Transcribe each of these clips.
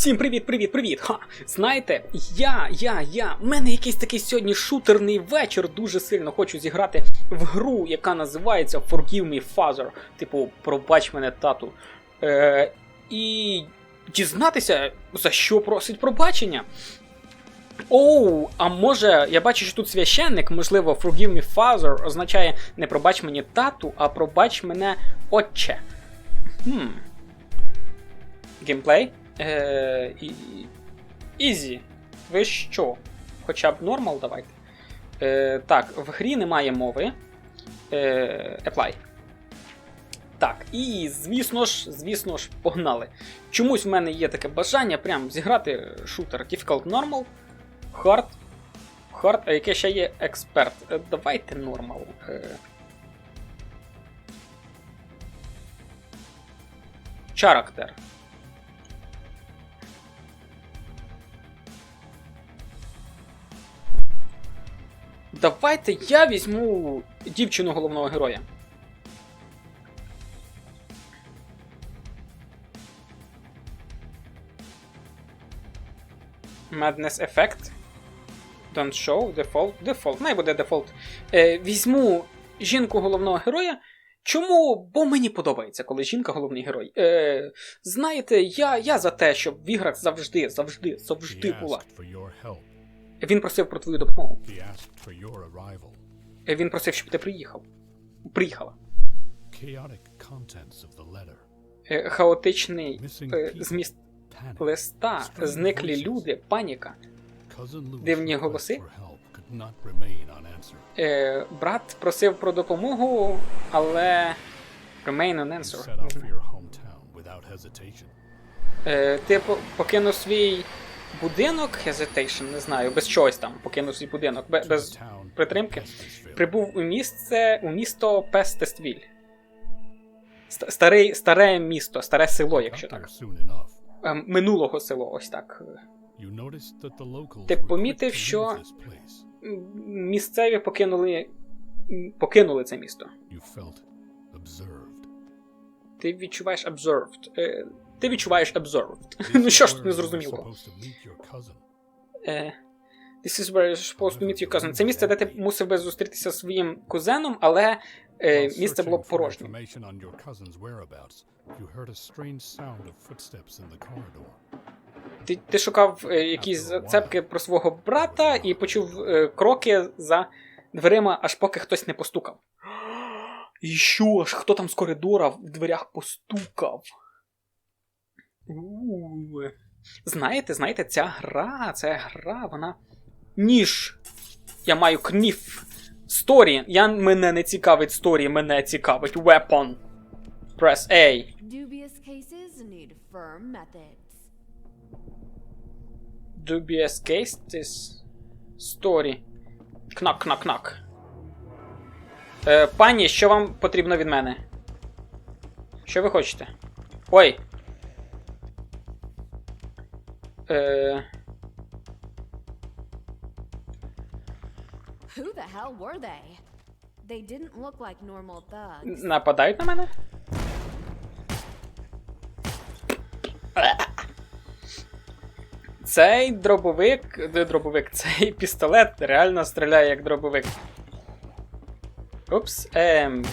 Всім привіт, привіт, привіт! Ха! Знаєте, я, я, я, в мене якийсь такий сьогодні шутерний вечір. Дуже сильно хочу зіграти в гру, яка називається Forgive Me Father. Типу, пробач мене тату. Е, і дізнатися, за що просить пробачення. Оу, а може, я бачу, що тут священник, можливо, Forgive Me Father означає не пробач мені тату, а пробач мене отче. Хм. Геймплей? Е, Ізі. Ви що? Хоча б нормал давайте. Е, так, в грі немає мови. Е, apply. Так, і звісно ж, звісно ж, погнали. Чомусь в мене є таке бажання прям зіграти шутер Difficult Normal, Hard. Hard, а яке ще є експерт. Е, давайте нормал. Е, Character. Давайте я візьму дівчину головного героя. Madness Effect. Don't show, default, default. Най буде default. Е, візьму жінку головного героя. Чому? Бо мені подобається, коли жінка головний герой. Е, знаєте, я, я за те, щоб в іграх завжди, завжди, завжди була. Він просив про твою допомогу. Е, Він просив, щоб ти приїхав. Приїхала. Е, хаотичний е, зміст листа, зниклі люди, паніка. Дивні голоси. Е, брат просив про допомогу, але. Remain unanswered. Е, ти по- покинув свій будинок, hesitation, не знаю, без чогось там, покинув свій будинок, бе- без притримки. Прибув у місце, у місто Пестествіль. Старий, старе місто, старе село, якщо так. soon enough. Е, Минулого село, ось так. Ти помітив, що- Місцеві покинули. покинули це місто. Ти відчуваєш observed. Ти відчуваєш. This ну що ж тут не зрозуміло? Е, This is where you're supposed to meet your cousin. Це місце, де ти мусив би зустрітися зі своїм кузеном, але е, місце було corridor. Ти, ти шукав е, якісь зацепки про свого брата і почув е, кроки за дверима, аж поки хтось не постукав. І що ж, хто там з коридора в дверях постукав? Знаєте, знаєте, ця гра, ця гра, вона. Ніж. Я маю кніф. Сторі. Я, мене не цікавить сторі, мене цікавить weapon. Press A. Dubious cases need firm methods. Dubious case this story. Кнак, кнак, кнак. Е, пані, що вам потрібно від мене? Що ви хочете? Ой. Е, Who the hell were they? They didn't look like normal thugs. нападають на мене? Цей дробовик. Де дробовик? Цей пістолет реально стріляє як дробовик. Упс, ем.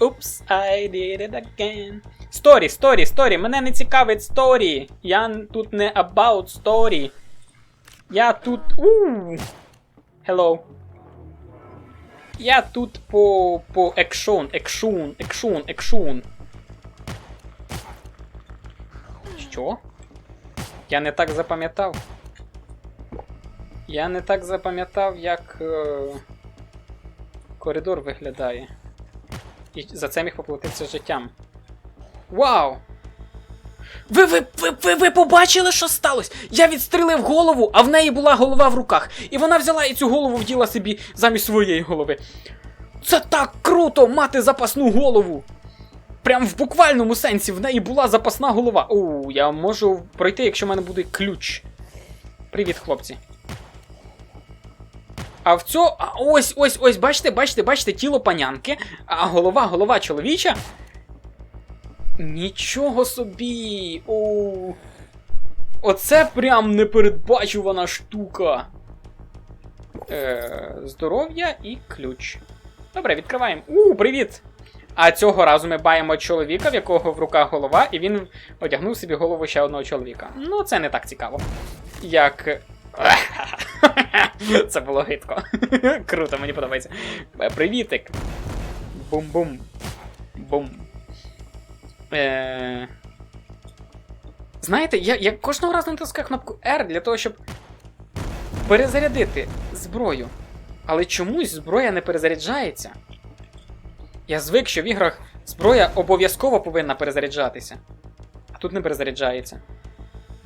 Упс, I did it again. Сторі, сторі, сторі. Мене не цікавить сторі. Я тут не about story. Я тут. Ууу. Hello. Я тут по. по екшон, екшун, екшун, екшун. Що? Я не так запам'ятав. Я не так запам'ятав, як е... коридор виглядає. І за це міг поплатитися життям. Вау! Ви, ви, ви, ви, ви побачили, що сталося? Я відстрілив голову, а в неї була голова в руках. І вона взяла і цю голову вділа собі замість своєї голови. Це так круто мати запасну голову! Прям в буквальному сенсі в неї була запасна голова. Оу, я можу пройти, якщо в мене буде ключ. Привіт, хлопці. А в цьо. А ось, ось, ось, бачите, бачите, бачите, тіло панянки, а голова, голова чоловіча. Нічого собі. Оу. Оце прям непередбачувана штука. Е, здоров'я і ключ. Добре, відкриваємо. У, привіт! А цього разу ми баємо чоловіка, в якого в руках голова, і він одягнув собі голову ще одного чоловіка. Ну, це не так цікаво. Як. Це було гидко. Круто, мені подобається. Е, Привітик. Бум-бум. Бум. Е... Знаєте, я, я кожного разу натискаю кнопку R для того, щоб перезарядити зброю. Але чомусь зброя не перезаряджається. Я звик, що в іграх зброя обов'язково повинна перезаряджатися. А тут не перезаряджається.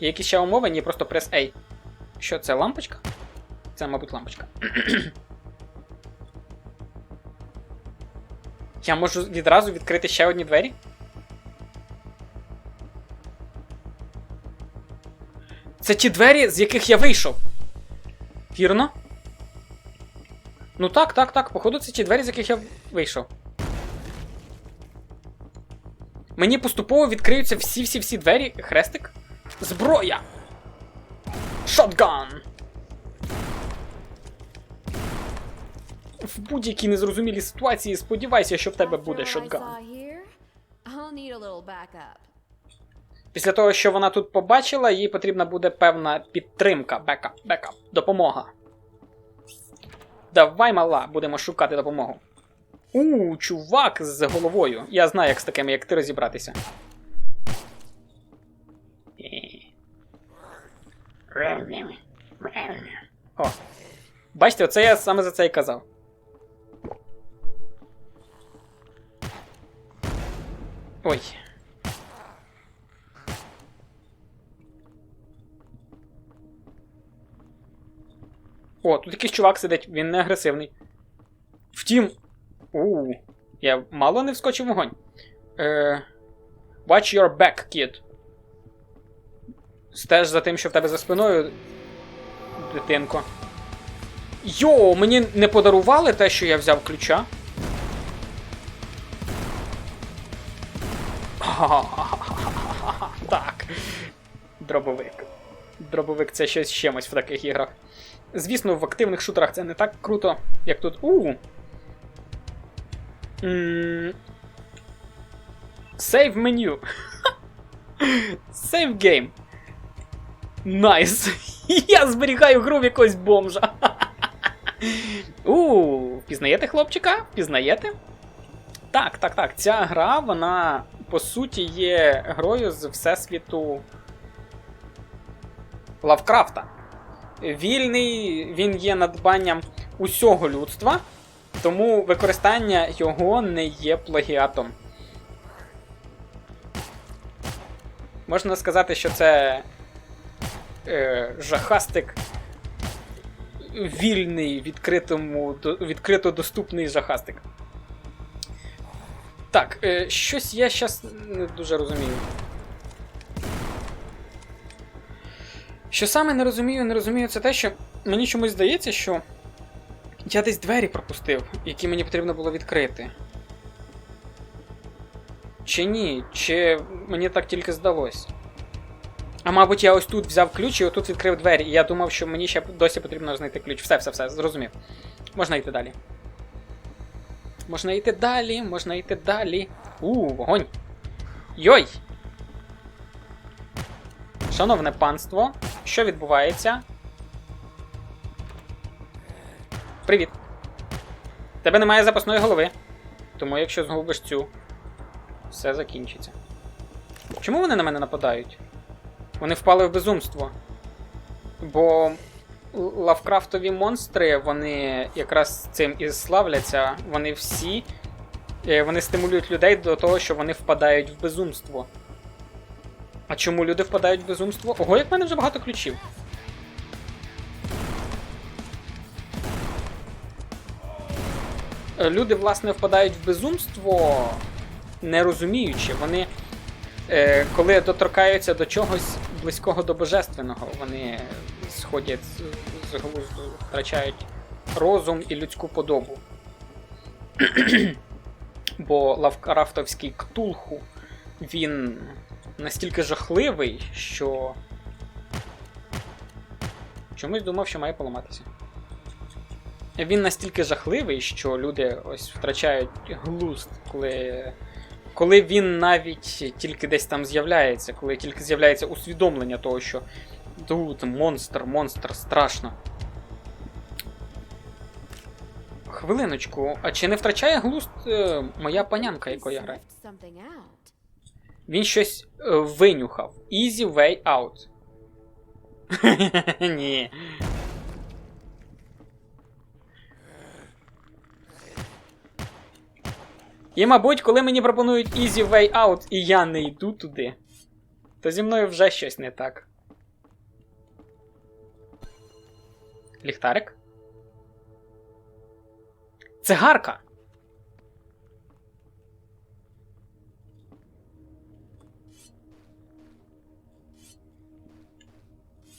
Є якісь ще умови, ні, просто прес A. Що це лампочка? Це, мабуть, лампочка. Я можу відразу відкрити ще одні двері? Це ті двері, з яких я вийшов. Вірно? Ну так, так, так. Походу, це ті двері, з яких я вийшов. Мені поступово відкриються всі-всі-всі двері. Хрестик. Зброя! Шотган! В будь-якій незрозумілій ситуації сподівайся, що в тебе буде шотган. saw here, I'll need a little backup. Після того, що вона тут побачила, їй потрібна буде певна підтримка, бекап, бекап, допомога. Давай, мала, будемо шукати допомогу. У, чувак з головою. Я знаю, як з такими, як ти розібратися. О. Бачите, оце я саме за це і казав. Ой. О, тут якийсь чувак сидить, він не агресивний. Втім. У, я мало не вскочив в вогонь. Е, watch your back, kid. Стеж за тим, що в тебе за спиною. Дитинко. Йоу, мені не подарували те, що я взяв ключа. Так. Дробовик. Дробовик це щось чимось в таких іграх. Звісно, в активних шутерах це не так круто, як тут. У. М, Save menu. Save game. Найс. Я зберігаю гру в якогось бомжа. У, впізнаєте хлопчика? Впізнаєте? Так, так, так. Ця гра, вона по суті є грою з всесвіту Лавкрафта. Вільний, він є надбанням усього людства, тому використання його не є плагіатом. Можна сказати, що це е, жахастик вільний, відкритому, відкрито доступний жахастик. Так, е, щось я зараз не дуже розумію. Що саме не розумію, не розумію, це те, що мені чомусь здається, що я десь двері пропустив, які мені потрібно було відкрити. Чи ні? Чи мені так тільки здалось? А мабуть, я ось тут взяв ключ і отут відкрив двері, і я думав, що мені ще досі потрібно знайти ключ. Все, все, все, зрозумів. Можна йти далі. Можна йти далі, можна йти далі. У, вогонь. Йой! Шановне панство, що відбувається? Привіт. Тебе немає запасної голови. Тому якщо згубиш цю, все закінчиться. Чому вони на мене нападають? Вони впали в безумство. Бо лавкрафтові монстри, вони якраз цим і славляться. Вони всі. е, Вони стимулюють людей до того, що вони впадають в безумство. А чому люди впадають в безумство? Ого, як в мене вже багато ключів. Е, Люди, власне, впадають в безумство, не розуміючи. Вони, е, коли доторкаються до чогось близького до божественного, вони сходять з, глузду, втрачають розум і людську подобу. Бо лавкрафтовський ктулху він настільки жахливий, що Чомусь думав, що має поламатися. Він настільки жахливий, що люди ось втрачають глузд, коли. Коли він навіть тільки десь там з'являється, коли тільки з'являється усвідомлення того, що тут монстр, монстр, страшно. Хвилиночку, а чи не втрачає глузд е, моя панянка, якою я граю? Він щось е, винюхав. Easy way out. Ні. І, мабуть, коли мені пропонують Easy way out і я не йду туди, то зі мною вже щось не так. Ліхтарик? Цигарка!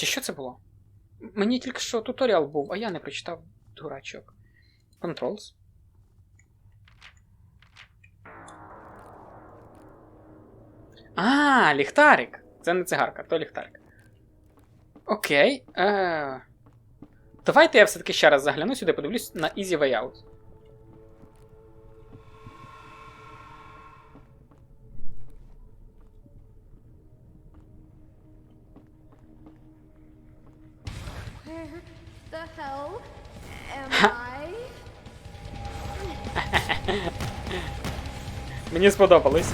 Чи що це було? Мені тільки що туторіал був, а я не прочитав дурачок. Controls. А, ліхтарик. Це не цигарка, то ліхтарик. Окей. Е... Давайте я все-таки ще раз загляну сюди, подивлюсь на Easy Way Out. The hell am I? Мені сподобалось.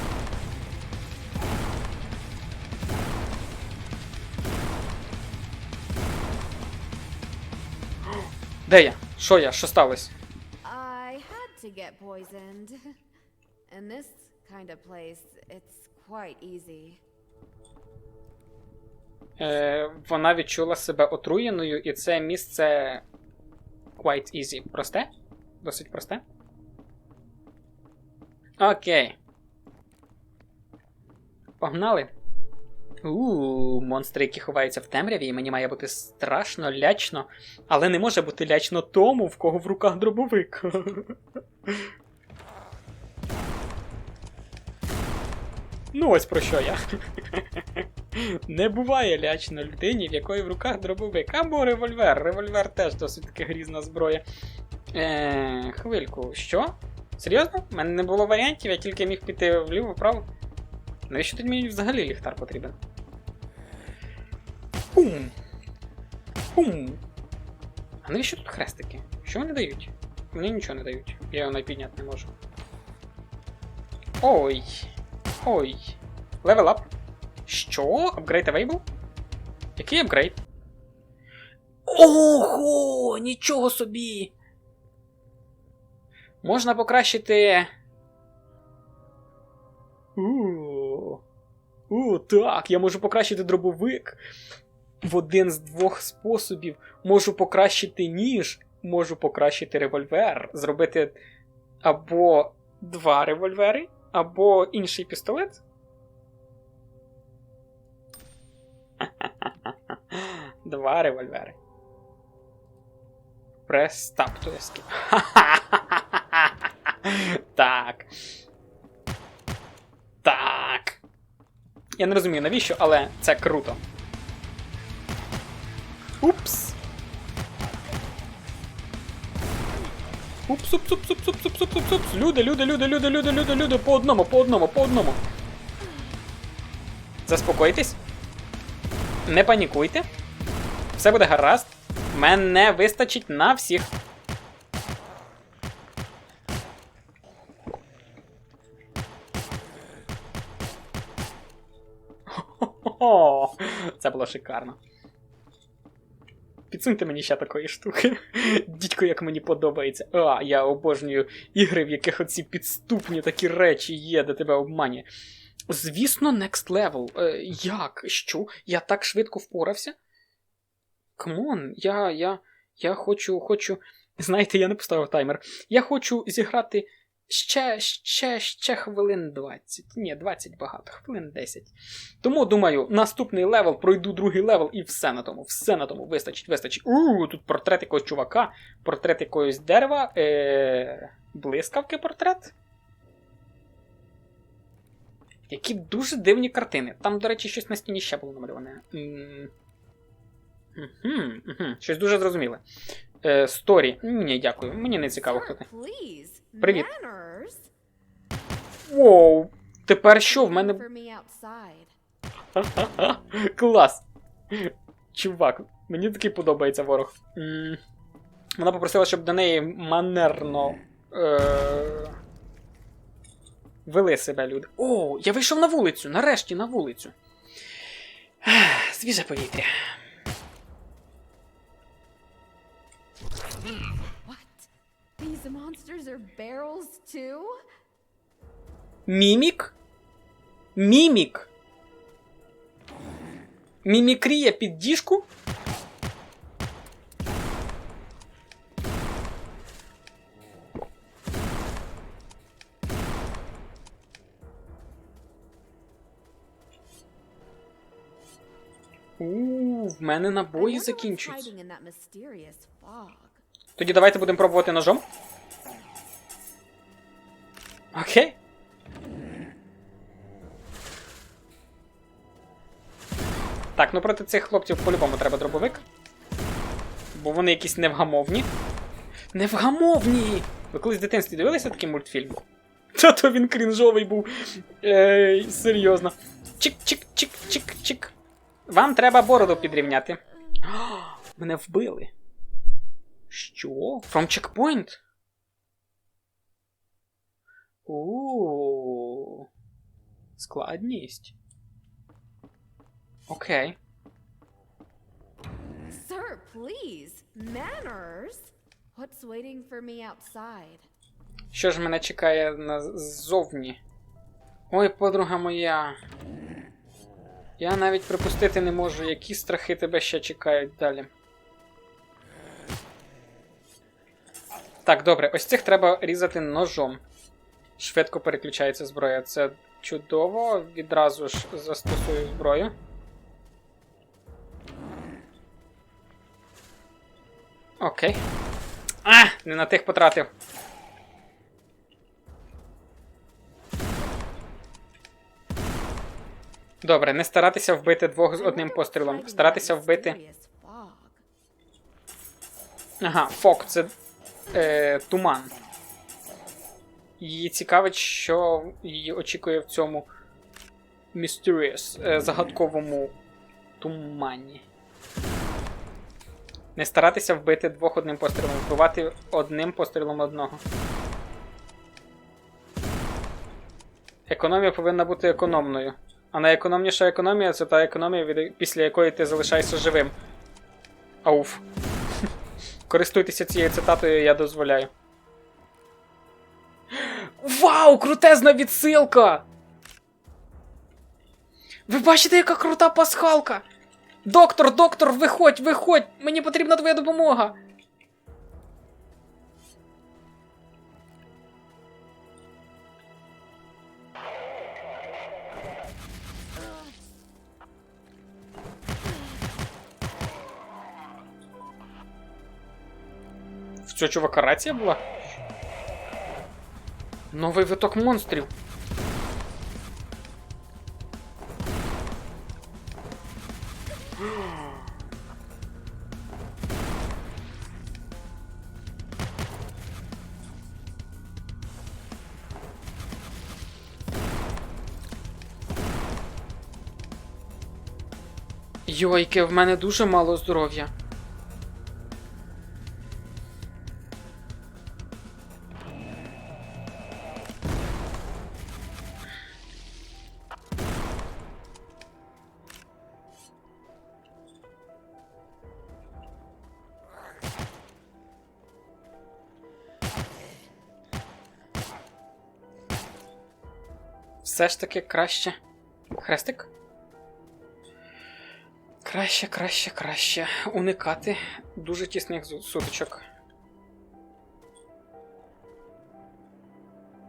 Де я? Що я? Що сталося? I had to get poisoned. In this kind of place, it's quite easy. Е, вона відчула себе отруєною, і це місце quite easy. Просте? Досить просте. Окей. Погнали. У, монстри, які ховаються в темряві, і мені має бути страшно, лячно, але не може бути лячно тому, в кого в руках дробовик. Ну, ось про що я. Не буває лячно людині, в якої в руках дробовик. Або револьвер. Револьвер теж досить таки грізна зброя. Е, хвильку, що? Серйозно? У мене не було варіантів, я тільки міг піти вліво, вправо. Навіщо тоді мені взагалі ліхтар потрібен? Пум. Пум. А навіщо тут хрестики? Що вони дають? Мені нічого не дають. Я його навіть не можу. Ой. Ой. Левел ап. Що? Апгрейд available? Який апгрейд? Ого! Нічого собі! Можна покращити. У, у, так, я можу покращити дробовик в один з двох способів. Можу покращити ніж, можу покращити револьвер, зробити або два револьвери, або інший пістолет. Два револьвери. To escape. так. Так. Я не розумію, навіщо, але це круто. Упс. Упс, упс, упс, упс, упс, упс, упс, упс, упс. Люди, люди, люди, люди, люди, люди, люди, по одному, по одному, по одному. Заспокойтесь. Не панікуйте. Все буде гаразд. Мене вистачить на всіх. Хо-хо-хо. Це було шикарно. Підсуньте мені ще такої штуки. Дідько, як мені подобається. А, я обожнюю ігри, в яких оці підступні такі речі є, де тебе обманює. Звісно, next level. Е, як? Що? Я так швидко впорався? Камон, я, я, я хочу, хочу. Знаєте, я не поставив таймер. Я хочу зіграти ще, ще, ще хвилин 20. Ні, 20 багато, хвилин 10. Тому думаю, наступний левел, пройду другий левел і все на тому, все на тому вистачить, вистачить. У, тут портрет якогось чувака, портрет якогось дерева, е- блискавки портрет. Які дуже дивні картини. Там, до речі, щось на стіні ще було намальоване. Щось дуже зрозуміле. Е, сторі. Ні, дякую. Мені не цікаво, хто ти. Привіт. Воу! Тепер що? В мене. Клас! Чувак, мені такий подобається ворог. Вона попросила, щоб до неї манерно. Е... Вели себе люди. О, я вийшов на вулицю! Нарешті на вулицю. Свіже повітря. These monsters are barrels too? Мімік? Мімік? Мімікрія під діжку? У, в мене набої закінчуються. Тоді давайте будемо пробувати ножом. Окей. Так, ну проти цих хлопців по-любому треба дробовик. Бо вони якісь невгамовні. Невгамовні! Ви колись в дитинстві дивилися такий мультфільм? Та то він крінжовий був. Ей, серйозно. Чик-чик-чик-чик-чик. Вам треба бороду підрівняти. Мене вбили. Що? From checkpoint? У. Складність. Окей. Sir, please. Manners. What's waiting for me outside? Що ж мене чекає назовні? Ой, подруга моя. Я навіть припустити не можу, які страхи тебе ще чекають далі. Так, добре, ось цих треба різати ножом. Швидко переключається зброя. Це чудово. Відразу ж застосую зброю. Окей. А! Не на тих потратив. Добре, не старатися вбити двох з одним пострілом. Старатися вбити. Ага, фок, це е, туман. Її цікавить, що її очікує в цьому mysterious, е, загадковому тумані. Не старатися вбити двох одним пострілом, вбивати одним пострілом одного. Економія повинна бути економною. А найекономніша економія це та економія, після якої ти залишаєшся живим. Ауф. Користуйтеся цією цитатою, я дозволяю. Вау! Крутезна відсилка! Ви бачите, яка крута пасхалка? Доктор, доктор, виходь, виходь! Мені потрібна твоя допомога! Цього чувака рація була? Новий виток монстрів. Йойки, в мене дуже мало здоров'я. Все ж таки краще. Хрестик? Краще, краще, краще уникати дуже тісних сутичок.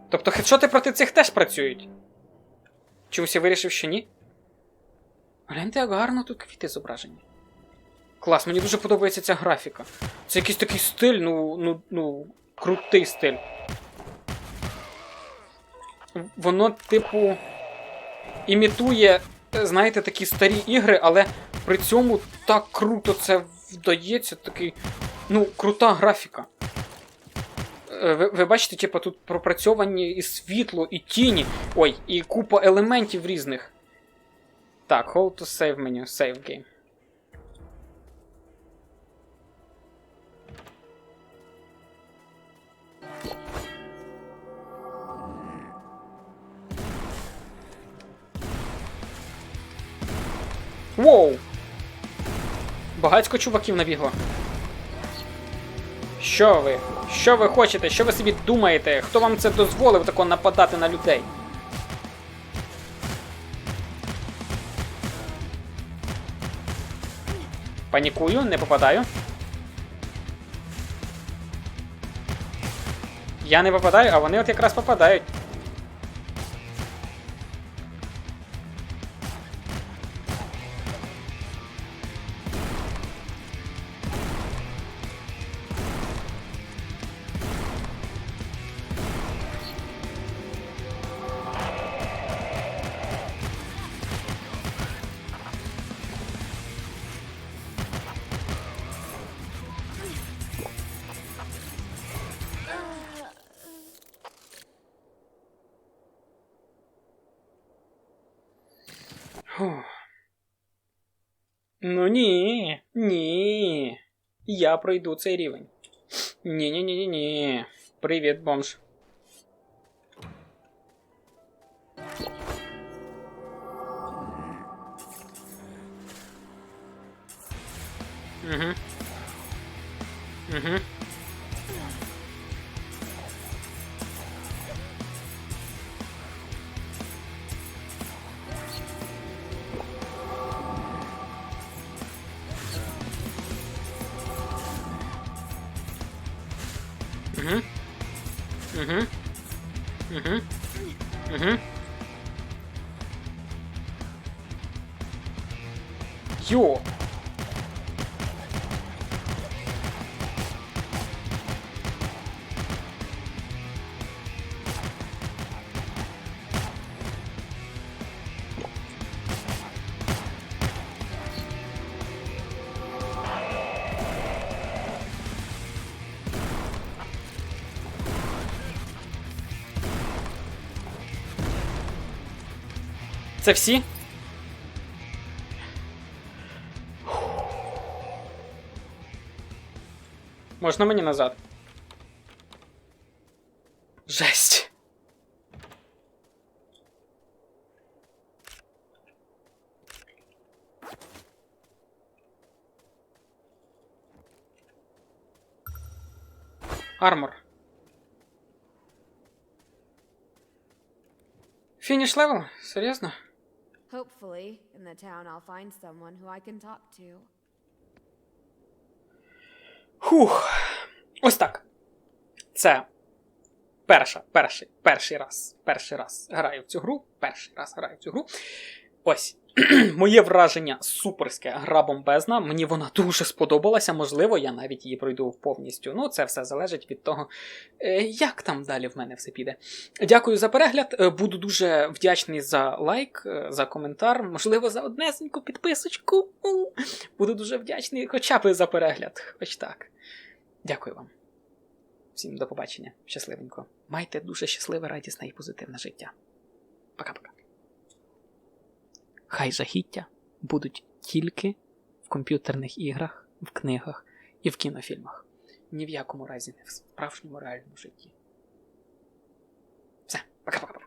Тобто хедшоти проти цих теж працюють. Чомусь я вирішив, що ні. Гляньте, як гарно тут квіти зображені. Клас, мені дуже подобається ця графіка. Це якийсь такий стиль, ну, ну, ну, крутий стиль. Воно, типу, імітує, е, знаєте, такі старі ігри, але при цьому так круто це вдається, такий. Ну, крута графіка. Е, Ви, ви бачите, типу, тут пропрацьовані і світло, і тіні. Ой, і купа елементів різних. Так, hold to save menu, save game. Воу! Багацько чуваків набігло. Що ви? Що ви хочете? Що ви собі думаєте? Хто вам це дозволив тако нападати на людей? Панікую, не попадаю. Я не попадаю, а вони от якраз попадають. Ну ні, ні. Я пройду цей рівень. ні ні ні ні ні Привіт, бомж. Угу. Угу. Угу. Це всі? Можна мені назад? Жесть. Армор. Фініш левел? Серйозно? Hopefully, in the town, I'll find someone who I can talk to. Хух. Ось так. Це перша, перший, перший раз. Перший раз граю в цю гру. Перший раз граю в цю гру. Ось. Моє враження суперське, гра бомбезна. Мені вона дуже сподобалася. Можливо, я навіть її пройду повністю. Ну, це все залежить від того, е, як там далі в мене все піде. Дякую за перегляд. Е, Буду дуже вдячний за лайк, е, за коментар, можливо, за однесеньку підписочку. Буду дуже вдячний, хоча б за перегляд. Хоч так. Дякую вам. Всім до побачення. Щасливенько. Майте дуже щасливе, радісне і позитивне життя. Пока-пока хай жахіття будуть тільки в комп'ютерних іграх, в книгах і в кінофільмах. Ні в якому разі не в справжньому реальному житті. Все, пока-пока-пока.